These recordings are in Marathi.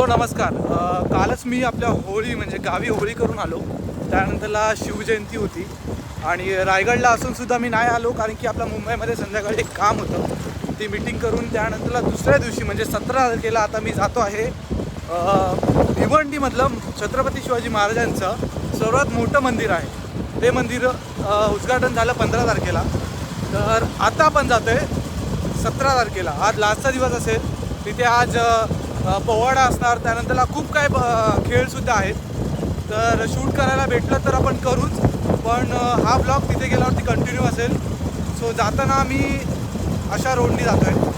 सो नमस्कार. कालच मी आपल्या होळी म्हणजे गावी होळी करून आलो. त्यानंतरला शिवजयंती होती. आणि रायगडला असून सुद्धा मी नाही आलो कारण की आपल्या मुंबईमध्ये संध्याकाळी एक काम होतं. ती मिटिंग करून त्यानंतरला दुसऱ्या दिवशी म्हणजे सतरा तारखेला आता मी जातो आहे भिवंडीमधलं छत्रपती शिवाजी महाराजांचं सर्वात मोठं मंदिर आहे. ते मंदिर उद्घाटन झालं पंधरा तारखेला. तर आता आपण जातो आहे सतरा तारखेला. आज लास्टचा दिवस असेल. तिथे आज पोवाडा असणार त्यानंतरला खूप काय ब- खेळसुद्धा आहेत. तर शूट करायला भेटलं तर आपण करूच पण हा ब्लॉग तिथे गेल्यावरती कंटिन्यू असेल. सो जाताना आम्ही अशा रोडनी जातो आहे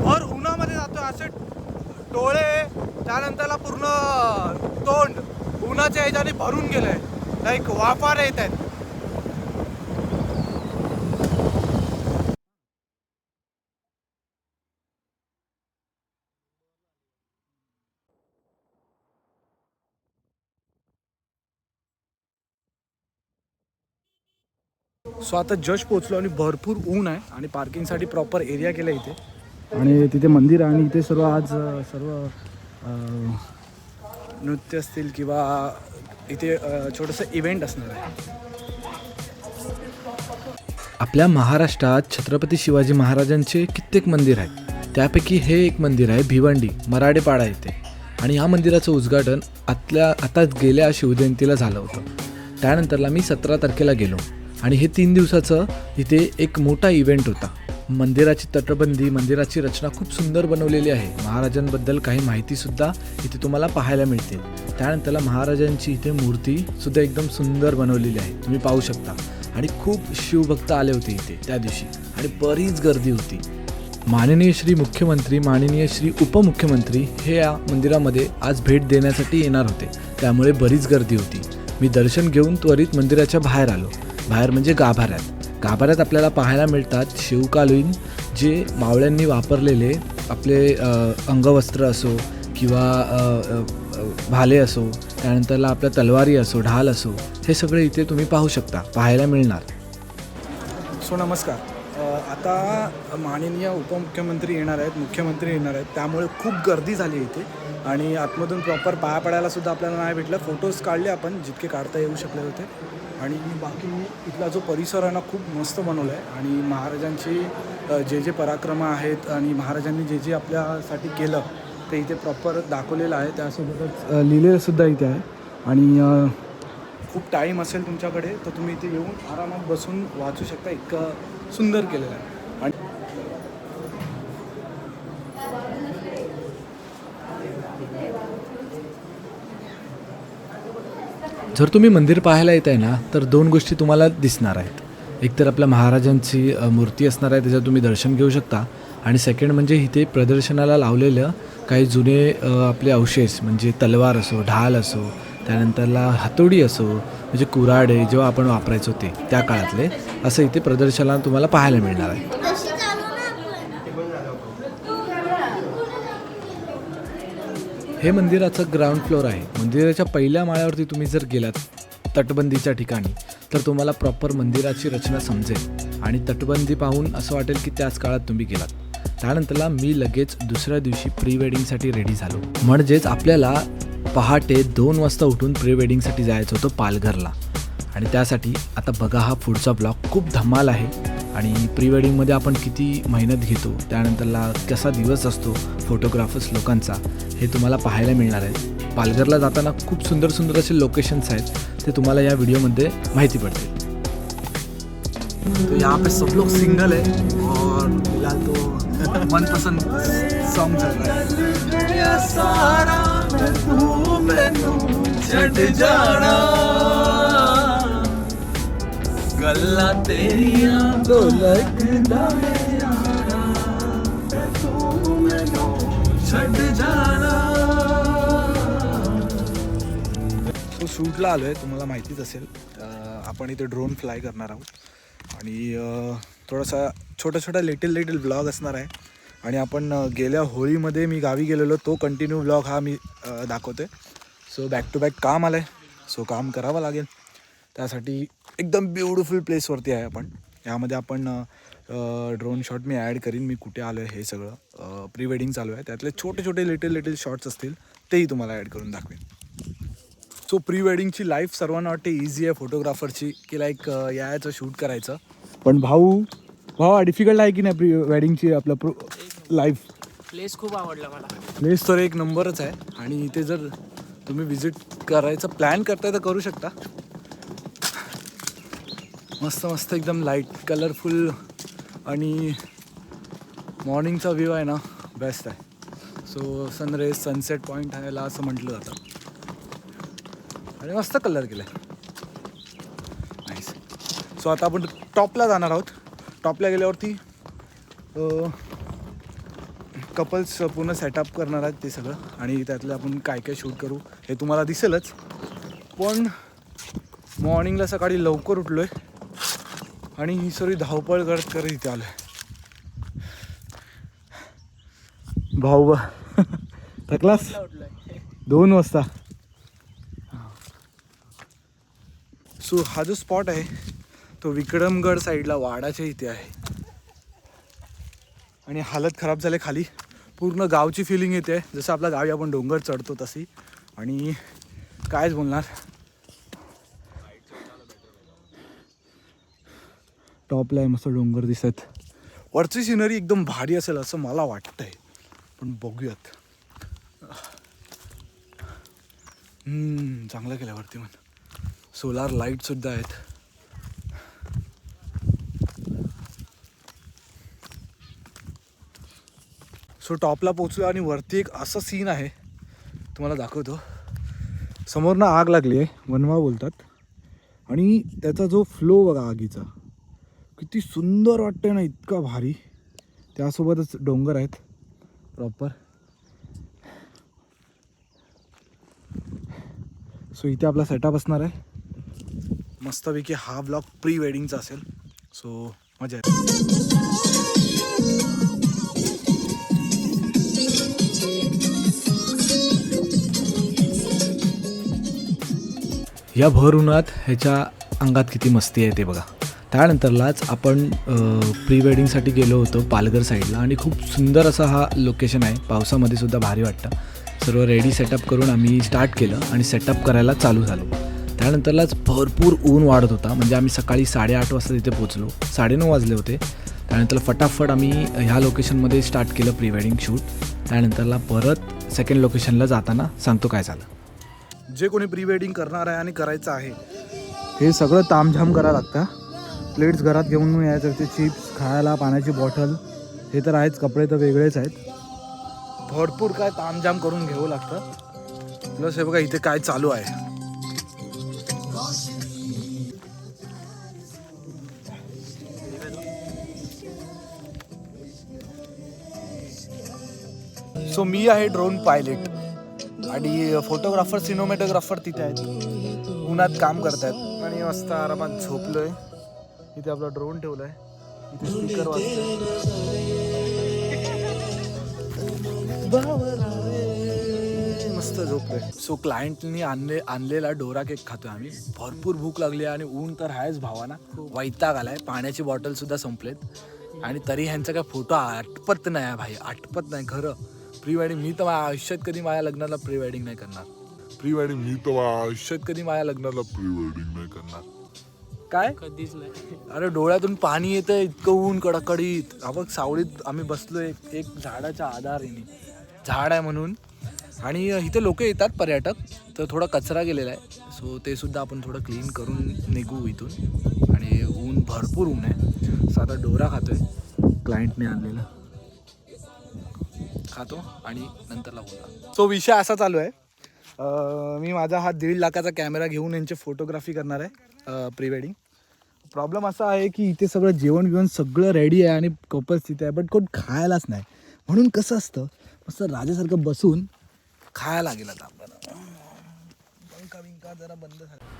भर उन्हामध्ये जातो असे डोळे त्यानंतरला पूर्ण तोंड उन्हाच्या ह्याच्याने भरून गेलं आहे लाईक वाफार येत आहेत. सो आता जस्ट पोचलो आणि भरपूर ऊन आहे आणि पार्किंगसाठी प्रॉपर एरिया केला इथे. आणि तिथे मंदिर आहे आणि इथे सर्व आज सर्व नृत्य असतील किंवा इथे छोटंसं इव्हेंट असणार आहे. आपल्या महाराष्ट्रात छत्रपती शिवाजी महाराजांचे कित्येक मंदिर आहेत. त्यापैकी हे एक मंदिर आहे भिवंडी मराडेपाडा येथे. आणि या मंदिराचं उद्घाटन आतल्या आता गेल्या शिवजयंतीला झालं होतं. त्यानंतरला मी सतरा तारखेला गेलो. आणि हे तीन दिवसाचं इथे एक मोठा इव्हेंट होता. मंदिराची तटबंदी मंदिराची रचना खूप सुंदर बनवलेली आहे. महाराजांबद्दल काही माहितीसुद्धा इथे तुम्हाला पाहायला मिळते त्यानंतरला महाराजांची इथे मूर्ती सुद्धा एकदम सुंदर बनवलेली आहे. तुम्ही पाहू शकता. आणि खूप शिवभक्त आले होते इथे त्या दिवशी. आणि बरीच गर्दी होती. माननीय श्री मुख्यमंत्री माननीय श्री उपमुख्यमंत्री हे या मंदिरामध्ये आज भेट देण्यासाठी येणार होते. त्यामुळे बरीच गर्दी होती. मी दर्शन घेऊन त्वरित मंदिराच्या बाहेर आलो. बाहेर म्हणजे गाभाऱ्यात. गाभाऱ्यात आपल्याला पाहायला मिळतात शिवकालीन जे मावळ्यांनी वापरलेले आपले अंगवस्त्र असो किंवा भाले असो त्यानंतरला आपल्या तलवारी असो ढाल असो हे सगळे इथे तुम्ही पाहू शकता पाहायला मिळणार. सो नमस्कार. आता माननीय उपमुख्यमंत्री येणार आहेत मुख्यमंत्री येणार आहेत त्यामुळे खूप गर्दी झाली इथे. आणि आतमधून प्रॉपर पाया पडायला सुद्धा आपल्याला नाही भेटलं. फोटोज काढले आपण जितके काढता येऊ शकले होते. आणि बाकी इथला जो परिसर आहे ना खूप मस्त बनवला आहे. आणि महाराजांची जे जे पराक्रम आहेत आणि महाराजांनी जे जे आपल्यासाठी केलं ते इथे प्रॉपर दाखवलेलं आहे. त्यासोबतच लिहिलेलंसुद्धा लिहिलेलं सुद्धा इथे आहे. आणि खूप टाईम असेल तुमच्याकडे तर तुम्ही इथे येऊन आरामात बसून वाचू शकता. इतकं सुंदर केलेलं आहे. आणि जर तुम्ही मंदिर पाहायला येत आहे ना तर दोन गोष्टी तुम्हाला दिसणार आहेत. एक तर आपल्या महाराजांची मूर्ती असणार आहे त्याच्यात तुम्ही दर्शन घेऊ शकता. आणि सेकंड म्हणजे इथे प्रदर्शनाला लावलेलं काही जुने आपले अवशेष म्हणजे तलवार असो ढाल असो त्यानंतरला हातोडी असो म्हणजे कुऱ्हाडे जेव्हा आपण वापरायचो ते त्या काळातले असं इथे प्रदर्शनाला तुम्हाला पाहायला मिळणार आहे. हे मंदिराचं ग्राउंड फ्लोअर आहे. मंदिराच्या पहिल्या माळ्यावरती तुम्ही जर गेलात तटबंदीच्या ठिकाणी तर तुम्हाला प्रॉपर मंदिराची रचना समजेल. आणि तटबंदी पाहून असं वाटेल की त्याच काळात तुम्ही गेलात. त्यानंतरला मी लगेच दुसऱ्या दिवशी प्री वेडिंगसाठी रेडी झालो. म्हणजेच आपल्याला पहाटे दोन वाजता उठून प्री वेडिंगसाठी जायचं होतं पालघरला. आणि त्यासाठी आता बघा हा पुढचा ब्लॉग खूप धमाल आहे. आणि प्री वेडिंगमध्ये आपण किती मेहनत घेतो त्यानंतरला कसा दिवस असतो फोटोग्राफर्स लोकांचा हे तुम्हाला पाहायला मिळणार आहे. पालघरला जाताना खूप सुंदर सुंदर असे लोकेशन्स आहेत. ते तुम्हाला या व्हिडिओमध्ये माहिती पडतील. तो यहाँ पे सब लोग सिंगल है और फिलहाल तो मनपसंद सॉन्ग चल रहा है। छट जाना। गल्ला तेरिया तो लगदा छट जाना। सो शूटला आलो आहे तुम्हाला माहितीच असेल. अं, आपण इथे ड्रोन फ्लाय करणार आहोत. आणि अं, थोडासा छोटा छोटा लिटिल लिटिल ब्लॉग असणार आहे. आणि आपण गेल्या होळीमध्ये मी गावी गेलेलो तो कंटिन्यू ब्लॉग हा मी दाखवतो दाखवते सो बॅक टू बॅक काम आलं आहे सो काम करावं लागेल. त्यासाठी एकदम ब्युटिफुल प्लेसवरती आहे आपण. यामध्ये आपण ड्रोन शॉट मी ॲड करीन. मी कुठे आलो आहे हे सगळं प्री वेडिंग चालू आहे. त्यातले छोटे छोटे लिटिल लिटिल शॉर्ट्स असतील तेही तुम्हाला ॲड करून दाखवेन. सो प्री वेडिंगची लाईफ सर्वांना वाटते इझी आहे. फोटोग्राफरची की लाईक यायचं शूट करायचं. पण भाऊ भाऊ डिफिकल्ट आहे की नाही प्री वेडिंगची आपलं प्रो लाईफ प्लेस खूप आवडला मला. प्लेस तर एक नंबरच आहे. आणि इथे जर तुम्ही विजिट करायचं प्लॅन करताय तर करू शकता. मस्त मस्त एकदम लाइट कलरफुल आणि मॉर्निंगचा व्ह्यू आहे ना बेस्ट आहे. सो सनरेज सनसेट पॉईंट आहे याला असं म्हटलं जातं. आणि मस्त कलर केला आहे नाईस सो आता आपण टॉपला जाणार आहोत. टॉपला गेल्यावरती कपल्स पूर्ण सेटअप करणार आहेत ते सगळं. आणि त्यातलं आपण काय काय शूट करू हे तुम्हाला दिसेलच. पण मॉर्निंगला सकाळी लवकर उठलो आहे आणि ही सगळी धावपळ करत करत इथे आलो आहे भाऊ बा. थकलास? दोन वाजता. सो हा जो स्पॉट आहे तो विक्रमगड साईडला वाडाच्या इथे आहे. आणि हालत खराब झाले खाली. पूर्ण गावची फिलिंग येते. जसं आपला गावी आपण डोंगर चढतो तशी. आणि कायच बोलणार? टॉपला आहे मस्त डोंगर दिसत. वरची सिनरी एकदम भारी असेल असं मला वाटतंय. पण बघूयात. चांगलं केलं वरती पण. सोलार लाइट सुद्धा आहेत. सो टॉपला पोचलो आणि वरती एक असं सीन आहे. तुम्हाला दाखवतो. समोरनं आग लागली आहे वनवा बोलतात. आणि त्याचा जो फ्लो बघा आगीचा किती सुंदर वाटतं ना इतका भारी. त्यासोबतच डोंगर आहेत. प्रॉपर सो इथे आपला सेटअप असणार आहे. मस्तपैकी हा ब्लॉग प्री वेडिंगचा असेल. सो मजा आहे या भर उन्हात ह्याच्या अंगात किती मस्ती आहे ते बघा. त्यानंतरलाच आपण प्री वेडिंगसाठी गेलो होतो पालघर साईडला आणि खूप सुंदर असा हा लोकेशन आहे. पावसामध्ये सुद्धा भारी वाटतं. सर्व रेडी सेटअप करून आम्ही स्टार्ट केलं आणि सेटअप करायला चालू झालो. त्यानंतरलाच भरपूर ऊन वाढत होता. म्हणजे आम्ही सकाळी साडेआठ वाजता तिथे पोचलो साडेनऊ वाजले होते. त्यानंतर फटाफट आम्ही ह्या लोकेशनमध्ये स्टार्ट केलं प्री वेडिंग शूट त्यानंतरला परत सेकंड लोकेशनला जाताना सांगतो काय झालं. जे कोणी प्री वेडिंग करणार आहे आणि करायचं आहे हे सगळं तामझाम करावं लागतं. प्लेट्स घरात घेऊन यायचं ते चिप्स खायला पाण्याची बॉटल हे तर आहेच कपडे तर वेगळेच आहेत. भरपूर काय तामझाम करून घ्यावं लागतं. प्लस हे बघा इथे काय चालू आहे. सो मी आहे ड्रोन पायलट आणि फोटोग्राफर सिनोमॅटोग्राफर तिथे आहेत. उन्हात काम करतायत. आणि मस्त आरामात झोपलोय. इथे आपला ड्रोन ठेवलाय. इथे स्पीकर मस्त झोपलोय. सो क्लायंटनी आणले आणलेला डोरा केक खातोय आम्ही. भरपूर भूक लागली आहे आणि ऊन तर आहेच भावाना. वैताग आलाय. पाण्याची बॉटल सुद्धा संपलेत. आणि तरी ह्यांचा काय फोटो आटपत नाही आहे भाई. आटपत नाही खरं. प्री वेडिंग मी तर माझ्या आयुष्यात कधी माझ्या लग्नाला प्री वेडिंग नाही करणार. प्री वेडिंग मी तर माझ्या आयुष्यात कधी माझ्या लग्नाला प्री वेडिंग नाही करणार. काय? कधीच नाही. अरे डोळ्यातून पाणी येतं इतकं ऊन कडकडीत. बघ सावळीत आम्ही बसलोय एक झाडाच्या आधाराने. झाड आहे म्हणून. आणि इथे लोक येतात पर्यटक. तर थोडा कचरा गेलेला आहे. सो ते सुद्धा आपण थोडं क्लीन करून निघू इथून. आणि ऊन भरपूर ऊन आहे. सो आता डोरा खातोय. क्लायंटने आणलेला. खातो आणि नंतर लावून सो विषय असा चालू आहे. अं, मी माझा हा दीड लाखाचा कॅमेरा घेऊन यांची फोटोग्राफी करणार आहे प्री वेडिंग प्रॉब्लेम असा आहे की इथे सगळं जेवण बिवण सगळं रेडी आहे आणि कपल्स तिथे आहे बट कोण खायलाच नाही. म्हणून कसं असतं मस्त राजासारखं बसून खायला लागेल आता आपल्याला जरा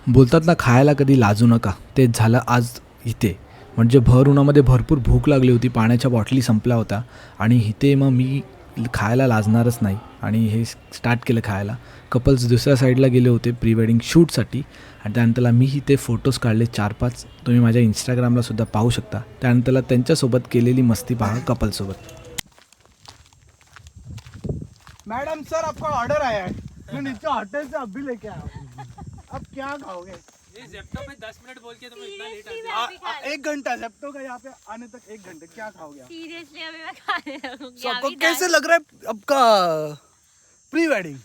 बोलतात ना खायला कधी लाजू नका. तेच झालं आज इथे. म्हणजे भर उन्हामध्ये भरपूर भूक लागली होती पाण्याच्या बॉटली संपल्या होत्या. आणि इथे मग मी खायला लाजणारच नाही. आणि हे स्टार्ट केलं खायला. कपल्स दुसऱ्या साईडला गेले होते प्री वेडिंग शूटसाठी आणि त्यानंतरला मीही ते फोटोज काढले चार पाच. तुम्ही माझ्या इंस्टाग्रामला सुद्धा पाहू शकता. त्यानंतरला त्यांच्यासोबत केलेली मस्ती पहा कपलसोबत मैडम सर आपका ऑर्डर आया है. मैं नीचे होटल से अभी लेके आया हूँ. अब क्या खाओगे? जेप्टो पे दस मिनट बोल के तुम इतना लेट आ, आ, एक घंटा जेप्टो का यहाँ पे आने तक एक घंटे क्या खाओगे सीरियसली अभी मैं खाने लगूँगी So, आपको कैसे लग रहा है आपका pre wedding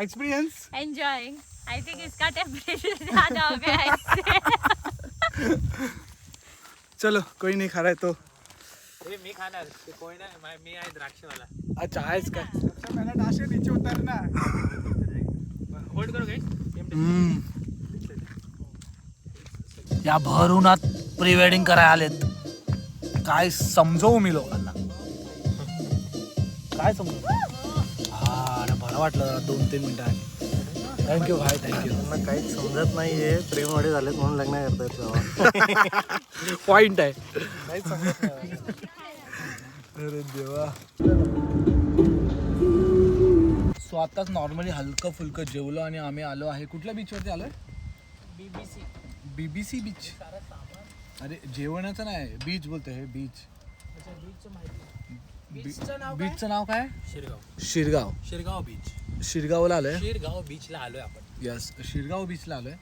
experience enjoying I think इसका टेम्परेचर ज़्यादा हो गया है इससे। चलो कोई नहीं खा रहा है तो। हे मी खाणार ते कोण आहे मा- मी आहे द्राक्षवाला अच्छा आहेस काय सबसे पहले डाशे नीचे उतरना होल्ड करू काही या भर उन्हात प्री वेडिंग करायला आलेत. काय समजवू मी लोकांना. काय समजू हा अरे बरं वाटलं जरा दोन तीन मिनिटं थँक्यू भाई थँक्यू त्यांना काहीच समजत नाहीये. प्रेमवाडे झालेत म्हणून लग्न करतायत पॉइंट आहे. काहीच समजत नाही. अरे देवा. सो आताच नॉर्मली हलकं फुलकं जेवलो आणि आम्ही आलो आहे. कुठल्या बीचवरती आलोय? BBC BBC beach. अरे जेवणाचं नाही बीच बोलतो हे बीच. बीचचं नाव काय? बीचचं नाव काय? शिरगाव. शिरगाव. शिरगाव बीच. शिरगावला आलोय. शिरगाव बीचला आलोय आपण. यस शिरगाव बीचला आलोय.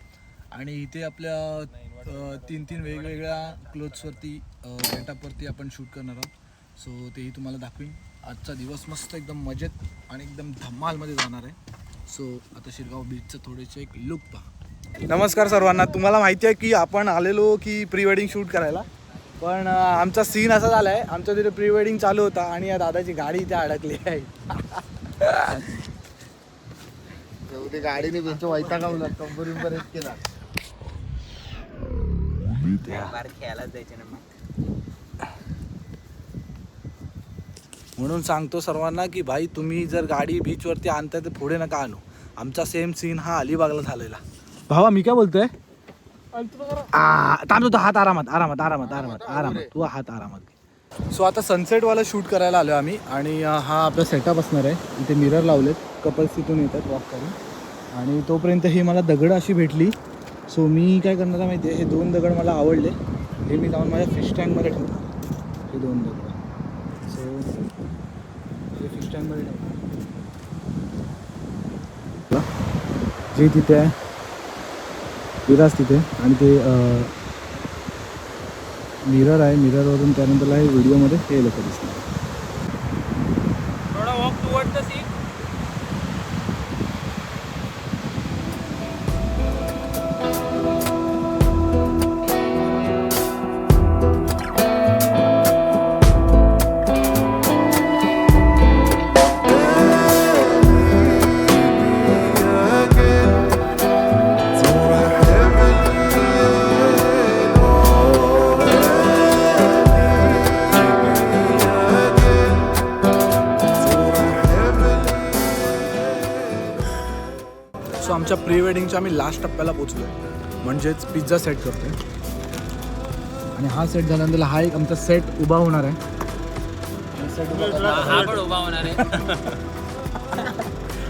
आणि इथे आपल्या तीन तीन वेगवेगळ्या क्लोथ्सवरती गेटअपवरती आपण शूट करणार आहोत. सो तेही तुम्हाला दाखवीन. आजचा दिवस मस्त एकदम मजेत आणि एकदम धमालमध्ये जाणार आहे. सो आता शिरगाव बीचचं थोडेसे एक लुक पहा. नमस्कार सर्वांना. तुम्हाला माहिती आहे की आपण आलेलो की प्री वेडिंग शूट करायला. पण आमचा सीन असा झाला आहे आमच्या तिथे प्री वेडिंग चालू होता आणि या दादाची गाडी इथे अडकली आहे. ते गाडीने त्यांच्या वैता गावला कंबरी बरेच केला. म्हणून सांगतो सर्वांना की भाई तुम्ही जर गाडी बीचवरती आणताय तर पुढे नका आणू. आमचा सेम सीन हा अलिबागला झालेला. भावा मी काय बोलतोय? आ, थांब तो हात आरामात आरामात आरामात आरामात आरामात. तू हात आरामात सो आता सनसेटवाला शूट करायला आलो आम्ही आणि हा आपला सेटअप असणार आहे. इथे मिरर लावलेत. कपल्स तिथून येतात वॉक करून. आणि तोपर्यंत ही मला दगड अशी भेटली. सो मी काय करणार आहे माहिती आहे हे दोन दगड मला आवडले. हे मी जाऊन माझ्या फिश टँकमध्ये ठेवतो हे दोन दगड. सो हे फिश टँकमध्ये ठेवतो जे तिथे आहे. विराज तिथे आणि ते मिरर आहे. मिररवरून त्यानंतर हे व्हिडिओमध्ये हे लोक दिसणार सो आमच्या प्री वेडिंगच्या आम्ही लास्ट टप्प्याला पोचलो म्हणजेच पिझ्झा सेट करतोय. आणि हा सेट झाल्यानंतर हा एक आमचा सेट उभा होणार आहे. सेट उभा हा पण उभा होणार आहे.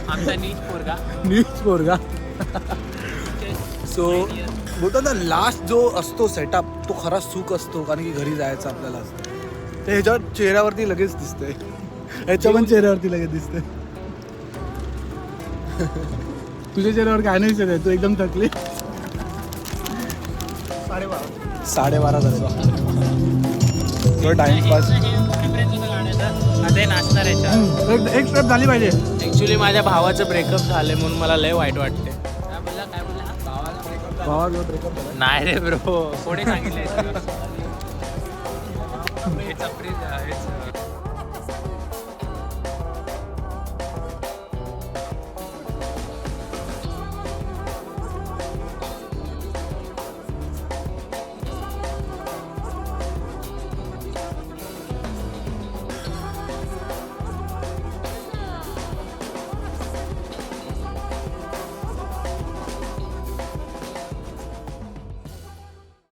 आमचा नीच पोरगा. पोरगा. सो बोलतात ना लास्ट जो असतो सेटअप तो खरा सुख असतो कारण की घरी जायचं आपल्याला असतं. ते ह्याच्यावर चेहऱ्यावरती लगेच दिसतंय. ह्याच्या पण चेहऱ्यावरती लगेच दिसतंय. तुझ्या चेहऱ्यावर काय नाही आहे तू एकदम थकली. साडेबारा साडेबारा झाले टाइमपास. नाचणार याच्या एक स्टेप झाली पाहिजे. ऍक्च्युली माझ्या भावाचं ब्रेकअप झालंय म्हणून मला लय वाईट वाटते नाही रे ब्रो कोणी सांगितलंय?